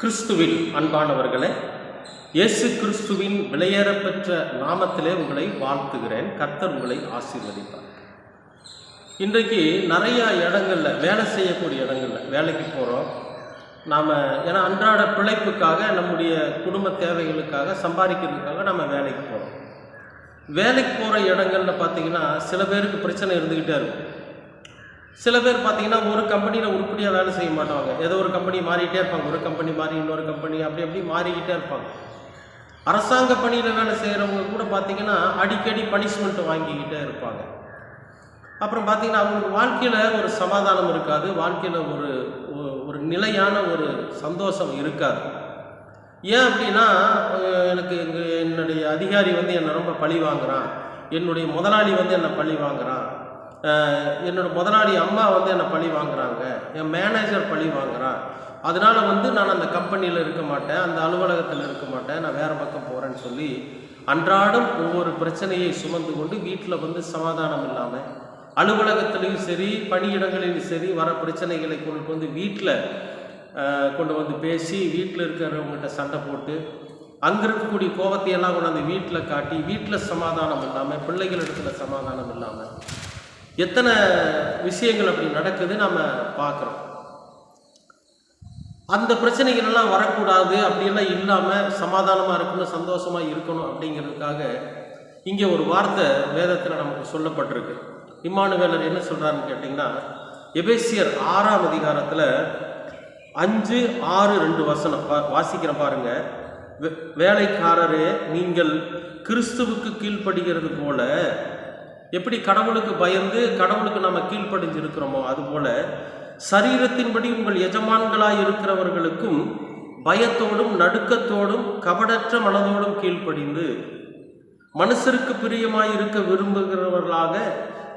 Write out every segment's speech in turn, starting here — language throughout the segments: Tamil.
கிறிஸ்துவில் அன்பானவர்களே இயேசு கிறிஸ்துவின் விலையேறப்பெற்ற நாமத்திலே உங்களை வாழ்த்துகிறேன். கர்த்தர் உங்களை ஆசீர்வதிப்பார். இன்றைக்கு நிறையா இடங்களில் வேலை செய்யக்கூடிய இடங்களில் வேலைக்கு போகிறோம் நாம் ஏன்னா அன்றாட பிழைப்புக்காக நம்முடைய குடும்ப தேவைகளுக்காக சம்பாதிக்கிறதுக்காக நம்ம வேலைக்கு போகிறோம் வேலைக்கு போகிற இடங்கள்ல பார்த்தீங்கன்னா சில பேருக்கு பிரச்சனை இருந்துக்கிட்டே இருக்கும். சில பேர் பார்த்தீங்கன்னா ஒரு கம்பெனியில் உருப்படியாக வேலை செய்ய மாட்டாங்க. ஏதோ ஒரு கம்பெனி மாறிக்கிட்டே இருப்பாங்க. ஒரு கம்பெனி மாறி இன்னொரு கம்பெனி அப்படி அப்படி மாறிக்கிட்டே இருப்பாங்க. அரசாங்க பணியில் வேலை செய்கிறவங்க கூட பார்த்தீங்கன்னா அடிக்கடி பனிஷ்மெண்ட் வாங்கிக்கிட்டே இருப்பாங்க. அப்புறம் பார்த்தீங்கன்னா அவங்களுக்கு வாழ்க்கையில் ஒரு சமாதானம் இருக்காது. வாழ்க்கையில் ஒரு ஒரு- ஒரு நிலையான ஒரு சந்தோஷம் இருக்காது. ஏன் அப்படின்னா எனக்கு இங்கே என்னுடைய அதிகாரி வந்து என்னை ரொம்ப பழி வாங்குறான். என்னுடைய முதலாளி வந்து என்னை பழி வாங்குகிறான் என்னோடய முதலாளி அம்மா வந்து என்னை பழி வாங்குறாங்க. என் மேனேஜர் பழி வாங்குறான். அதனால் வந்து நான் அந்த கம்பெனியில் இருக்க மாட்டேன். அந்த அலுவலகத்தில் இருக்க மாட்டேன். நான் வேறு பக்கம் போகிறேன்னு சொல்லி அன்றாடம் ஒவ்வொரு பிரச்சனையை சுமந்து கொண்டு வீட்டில் வந்து சமாதானம் இல்லாமல் அலுவலகத்திலையும் சரி பணியிடங்களிலும் சரி வர பிரச்சனைகளை கொண்டு வந்து வீட்டில் கொண்டு வந்து பேசி வீட்டில் இருக்கிறவங்ககிட்ட சண்டை போட்டு அங்கே இருக்கக்கூடிய கோபத்தையெல்லாம் அந்த வீட்டில் காட்டி வீட்டில் சமாதானம் இல்லாமல் பிள்ளைகள் இடத்துல சமாதானம் இல்லாமல் எத்தனை விஷயங்கள் அப்படி நடக்குது நம்ம பார்க்குறோம். அந்த பிரச்சனைகள் எல்லாம் வரக்கூடாது அப்படியெல்லாம் இல்லாமல் சமாதானமாக இருக்கணும் சந்தோஷமாக இருக்கணும் அப்படிங்கிறதுக்காக இங்கே ஒரு வார்த்தை வேதத்தில் நமக்கு சொல்லப்பட்டிருக்கு. இம்மானுவேலர் என்ன சொல்கிறாருன்னு கேட்டிங்கன்னா எபேசியர் ஆறாம் அதிகாரத்தில் அஞ்சு ஆறு ரெண்டு வசனம். பா வாசிக்கிறேன் பாருங்க. வே- வேலைக்காரரே நீங்கள் கிறிஸ்துவுக்கு கீழ்ப்படுகிறது போல எப்படி கடவுளுக்கு பயந்து கடவுளுக்கு நம்ம கீழ்ப்படிஞ்சிருக்கிறோமோ அதுபோல சரீரத்தின்படி உங்கள் எஜமான்களாய் இருக்கிறவர்களுக்கும் பயத்தோடும் நடுக்கத்தோடும் கபடற்ற மனதோடும் கீழ்ப்படிந்து மனுஷருக்கு பிரியமாய் இருக்க விரும்புகிறவர்களாக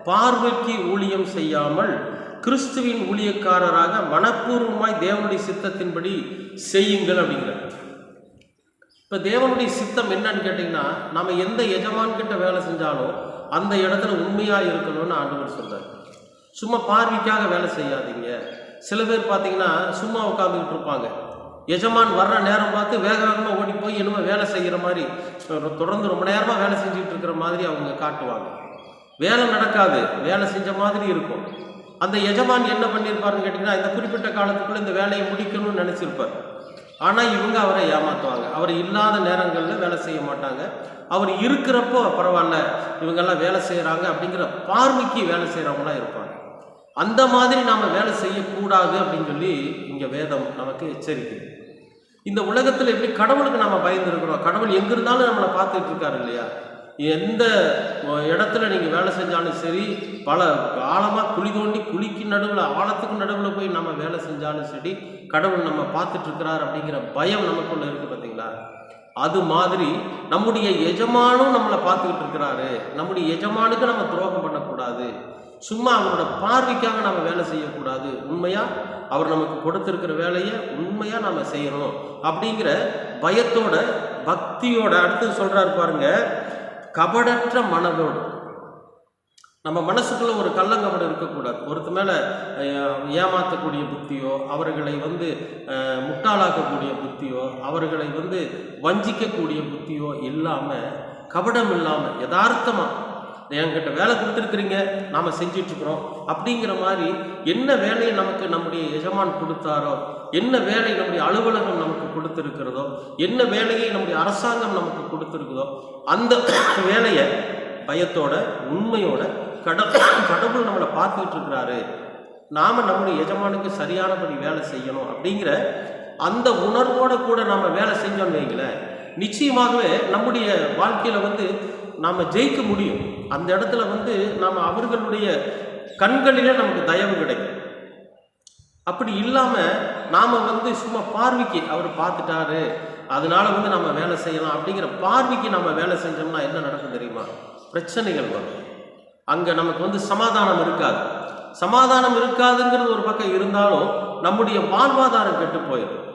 பார்வைக்கு ஊழியம் செய்யாமல் கிறிஸ்துவின் ஊழியக்காரராக மனப்பூர்வமாய் தேவனுடைய சித்தத்தின்படி செய்யுங்கள் அப்படிங்கிறார். இப்போ தேவனுடைய சித்தம் என்னன்னு கேட்டிங்கன்னா நம்ம எந்த எஜமான்கிட்ட வேலை செஞ்சாலும் அந்த இடத்துல உண்மையாக இருக்கணும்னு ஆண்டவர் சொல்கிறார் சும்மா பார்வைக்காக வேலை செய்யாதீங்க. சில பேர் பார்த்தீங்கன்னா சும்மா உட்காந்துக்கிட்டு இருப்பாங்க. எஜமான் வர்ற நேரம் பார்த்து வேக வேகமாக ஓடி போய் என்னமோ வேலை செய்கிற மாதிரி தொடர்ந்து ரொம்ப நேரமாக வேலை செஞ்சுட்டு இருக்கிற மாதிரி அவங்க காட்டுவாங்க. வேலை நடக்காது. வேலை செஞ்ச மாதிரி இருக்கும். அந்த எஜமான் என்ன பண்ணியிருப்பாருன்னு கேட்டிங்கன்னா இந்த குறிப்பிட்ட காலத்துக்குள்ளே இந்த வேலையை முடிக்கணும்னு நினச்சிருப்பார். ஆனால் இவங்க அவரை ஏமாற்றுவாங்க அவர் இல்லாத நேரங்களில் வேலை செய்ய மாட்டாங்க. அவர் இருக்கிறப்போ பரவாயில்ல இவங்கெல்லாம் வேலை செய்கிறாங்க அப்படிங்கிற பார்வைக்கு வேலை செய்கிறவங்களாம் இருப்பாங்க. அந்த மாதிரி நாம் வேலை செய்யக்கூடாது அப்படின்னு சொல்லி இங்கே வேதம் நமக்கு எச்சரிக்குது இந்த உலகத்தில் எப்படி கடவுளுக்கு நம்ம பயந்துருக்கிறோம்? கடவுள் எங்கிருந்தாலும் நம்மளை பார்த்துட்டு இருக்காரு இல்லையா? எந்த இடத்துல நீங்கள் வேலை செஞ்சாலும் சரி பல ஆழமாக குழி தோண்டி குழிக்கு நடுவில் ஆழத்துக்கு நடுவில் போய் நம்ம வேலை செஞ்சாலும் சரி கடவுள் நம்ம பார்த்துட்ருக்கிறார் அப்படிங்கிற பயம் நமக்குள்ள இருக்கு பார்த்தீங்களா அது மாதிரி நம்முடைய எஜமானும் நம்மளை பார்த்துக்கிட்டு இருக்கிறாரு நம்முடைய எஜமானுக்கு நம்ம துரோகம் பண்ணக்கூடாது. சும்மா அவரோட பார்வைக்காக நம்ம வேலை செய்யக்கூடாது. உண்மையாக அவர் நமக்கு கொடுத்துருக்கிற வேலையை உண்மையாக நம்ம செய்யணும். அப்படிங்கிற பயத்தோட பக்தியோட அடுத்து சொல்கிறாரு பாருங்கள் கபடற்ற மனதோடு. நம்ம மனசுக்குள்ள ஒரு கள்ளங்கபடம் இருக்கக்கூடாது. ஒருத்த மேலே ஏமாற்றக்கூடிய புத்தியோ அவர்களை வந்து முட்டாளாக்கக்கூடிய புத்தியோ அவர்களை வந்து வஞ்சிக்கக்கூடிய புத்தியோ இல்லாமல் கபடம் இல்லாமல் யதார்த்தமாக என்கிட்ட வேலை கொடுத்துருக்குறீங்க நாம் செஞ்சிட்ருக்குறோம் அப்படிங்கிற மாதிரி என்ன வேலையை நமக்கு நம்முடைய எஜமான் கொடுத்தாரோ என்ன வேலை நம்முடைய அலுவலகம் நமக்கு கொடுத்துருக்கிறதோ என்ன வேலையை நம்முடைய அரசாங்கம் நமக்கு கொடுத்துருக்குதோ அந்த வேலையை பயத்தோட உண்மையோட கடவுள் கடவுள் நம்மளை பார்த்துக்கிட்டு இருக்கிறாரு நாம நம்முடைய எஜமானுக்கு சரியானபடி வேலை செய்யணும் அப்படிங்கிற அந்த உணர்வோட கூட நாம வேலை செஞ்சோம்னு வைங்களேன். நிச்சயமாகவே நம்முடைய வாழ்க்கையில வந்து நாம ஜெயிக்க முடியும். அந்த இடத்துல வந்து நாம் அவர்களுடைய கண்களிலே நமக்கு தயவு கிடைக்கும். அப்படி இல்லாமல் நாம் வந்து சும்மா பார்வைக்கு அவர் பார்த்துட்டாரு. அதனால வந்து நம்ம வேலை செய்யலாம் அப்படிங்கிற பார்வைக்கு நம்ம வேலை செஞ்சோம்னா என்ன நடக்கும் தெரியுமா? பிரச்சனைகள் வரும். அங்கே நமக்கு வந்து சமாதானம் இருக்காது. சமாதானம் இருக்காதுங்கிறது ஒரு பக்கம் இருந்தாலும் நம்முடைய வாழ்வாதாரம் கெட்டு போயிடும்.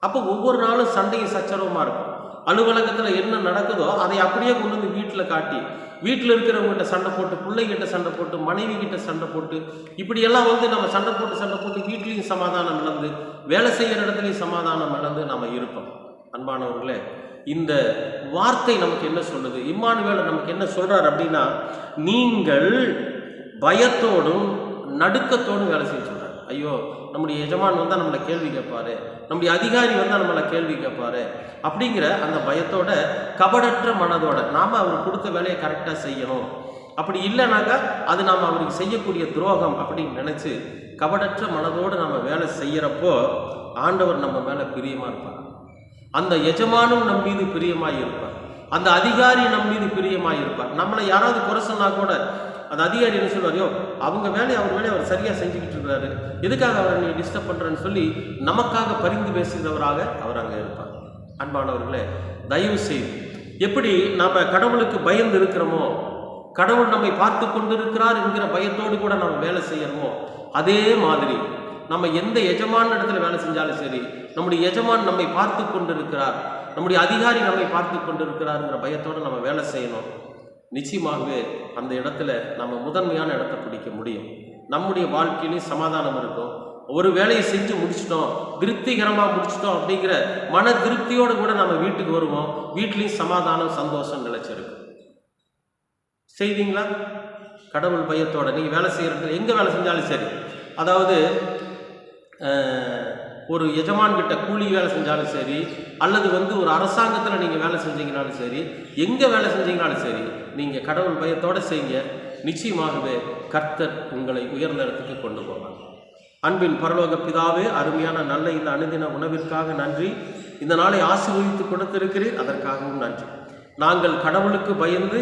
அப்போ ஒவ்வொரு நாளும் சண்டையும் சச்சரவுமா இருக்கும். அலுவலகத்தில் என்ன நடக்குதோ அதை அப்படியே கொண்டு வந்து வீட்டில் காட்டி வீட்டில் இருக்கிறவங்ககிட்ட சண்டை போட்டு பிள்ளைகிட்ட சண்டை போட்டு மனைவி கிட்ட சண்டை போட்டு இப்படியெல்லாம் வந்து நம்ம சண்டை போட்டு சண்டை போட்டு வீட்லேயும் சமாதானம் இழந்து வேலை செய்கிற இடத்துலையும் சமாதானம் இழந்து நம்ம இருப்போம். அன்பானவர்களே இந்த வார்த்தை நமக்கு என்ன சொல்லுது? இம்மானுவேலர் நமக்கு என்ன சொல்கிறார் அப்படின்னா நீங்கள் பயத்தோடும் நடுக்கத்தோடும் வேலை செஞ்சு ஐயோ நம்முடைய எஜமான் வந்தால் நம்மளை கேள்வி கேட்பாரு. நம்முடைய அதிகாரி வந்தால் நம்மளை கேள்வி கேட்பாரு. அப்படிங்கிற அந்த பயத்தோட கபடற்ற மனதோட நாம் அவர் கொடுத்த வேலையை கரெக்டாக செய்யணும். அப்படி இல்லைனாக்கா அது நாம் அவருக்கு செய்யக்கூடிய துரோகம் அப்படின்னு நினச்சி கபடற்ற மனதோடு நம்ம வேலை செய்கிறப்போ ஆண்டவர் நம்ம மேலே பிரியமாக இருப்பார். அந்த எஜமானும் நம் மீது பிரியமாக இருப்பார். அந்த அதிகாரி நம் மீது பிரியமாக இருப்பார். நம்மளை யாராவது குறை சொன்னால் கூட அந்த அதிகாரி என்ன சொல்வாரியோ அவங்க வேலையை அவர் வேலையை அவர் சரியாக செஞ்சுக்கிட்டு இருக்கிறாரு எதுக்காக அவரை நீ டிஸ்டர்ப் பண்ணுறன்னு சொல்லி நமக்காக பரிந்து பேசுகிறவராக அவர் அங்கே இருப்பார். அன்பானவர்களே தயவு செய்து எப்படி நாம் கடவுளுக்கு பயந்து இருக்கிறோமோ கடவுள் நம்மை பார்த்து கொண்டிருக்கிறார் என்கிற பயத்தோடு கூட நம்ம வேலை செய்யணுமோ அதே மாதிரி நம்ம எந்த எஜமான இடத்துல வேலை செஞ்சாலும் சரி நம்முடைய எஜமான் நம்மை பார்த்து கொண்டிருக்கிறார் நம்முடைய அதிகாரி நம்மை பார்த்து கொண்டிருக்கிறாருங்கிற பயத்தோடு நம்ம வேலை செய்யணும். நிச்சயமாகவே அந்த இடத்துல நம்ம முதன்மையான இடத்தை பிடிக்க முடியும். நம்முடைய வாழ்க்கையிலையும் சமாதானம் இருக்கும். ஒரு வேலையை செஞ்சு முடிச்சிட்டோம் திருப்திகரமாக முடிச்சிட்டோம் அப்படிங்கிற மன திருப்தியோடு கூட நம்ம வீட்டுக்கு வருவோம். வீட்லேயும் சமாதானம் சந்தோஷம் நிலைச்சிருக்கும் செய்வீங்களா? கடவுள் பயத்தோட நீங்கள் வேலை செய்கிறது எங்கே வேலை செஞ்சாலும் சரி. அதாவது ஒரு எஜமான்கிட்ட கூலி வேலை செஞ்சாலும் சரி அல்லது வந்து ஒரு அரசாங்கத்தில் நீங்கள் வேலை செஞ்சீங்கனாலும் சரி எங்கே வேலை செஞ்சீங்கனாலும் சரி நீங்கள் கடவுள் பயத்தோடு செய்யுங்க. நிச்சயமாகவே கர்த்தர் உங்களை உயர்ந்த இடத்துக்கு கொண்டு போவார். அன்பின் பரலோக பிதாவே அருமையான நல்ல இந்த அனுதின உணவிற்காக நன்றி. இந்த நாளை ஆசீர்வதித்து கொடுத்திருக்கிறீர் அதற்காகவும் நன்றி. நாங்கள் கடவுளுக்கு பயந்து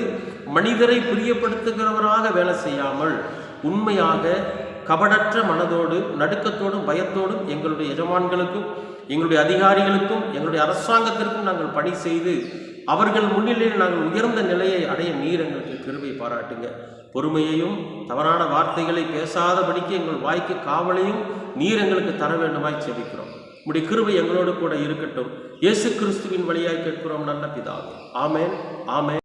மனிதரை பிரியப்படுத்துகிறவராக வேலை செய்யாமல் உண்மையாக கபடற்ற மனதோடு நடுக்கத்தோடும் பயத்தோடும் எங்களுடைய எஜமான்களுக்கும் எங்களுடைய அதிகாரிகளுக்கும் எங்களுடைய அரசாங்கத்திற்கும் நாங்கள் பணி செய்து அவர்கள் முன்னிலையில் நாங்கள் உயர்ந்த நிலையை அடைய நீர் எங்களுக்கு கிருபை பாராட்டுங்க. பொறுமையையும் தவறான வார்த்தைகளை பேசாதபடிக்கு எங்கள் வாய்க்கு காவலையும் நீர் எங்களுக்கு தர வேண்டுமாய் செபிக்கிறோம். உடைய கிருபை எங்களோடு கூட இருக்கட்டும். இயேசு கிறிஸ்துவின் வழியாய் கேட்கிறோம் நல்ல பிதாவே. ஆமேன் ஆமேன்.